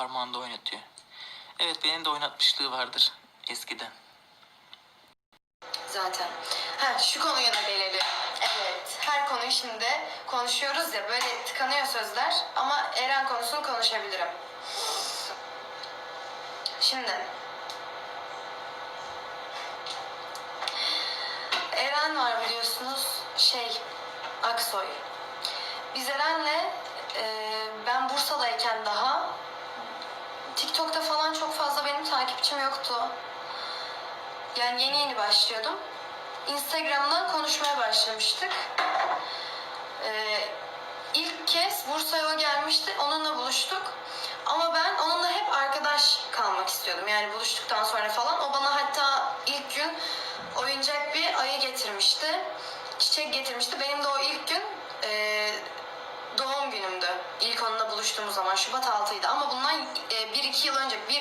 parmağında oynatıyor. Evet benim de oynatmışlığı vardır eskiden. Zaten. Ha şu konuya da gelelim. Evet. Her konuyu şimdi konuşuyoruz ya böyle tıkanıyor sözler ama Eren konusunu konuşabilirim. Şimdi Eren var biliyorsunuz şey Aksoy. Biz Eren'le e, takipçim yoktu. Yani yeni yeni başlıyordum. Instagram'dan konuşmaya başlamıştık. Ee, ilk kez Bursa'ya o gelmişti. Onunla buluştuk. Ama ben onunla hep arkadaş kalmak istiyordum. Yani buluştuktan sonra falan. O bana hatta ilk gün oyuncak bir ayı getirmişti. Çiçek getirmişti. Benim de o ilk gün e, doğum günümdü. İlk onunla buluştuğumuz zaman Şubat 6'ydı. Ama bundan 1-2 yıl önce, bir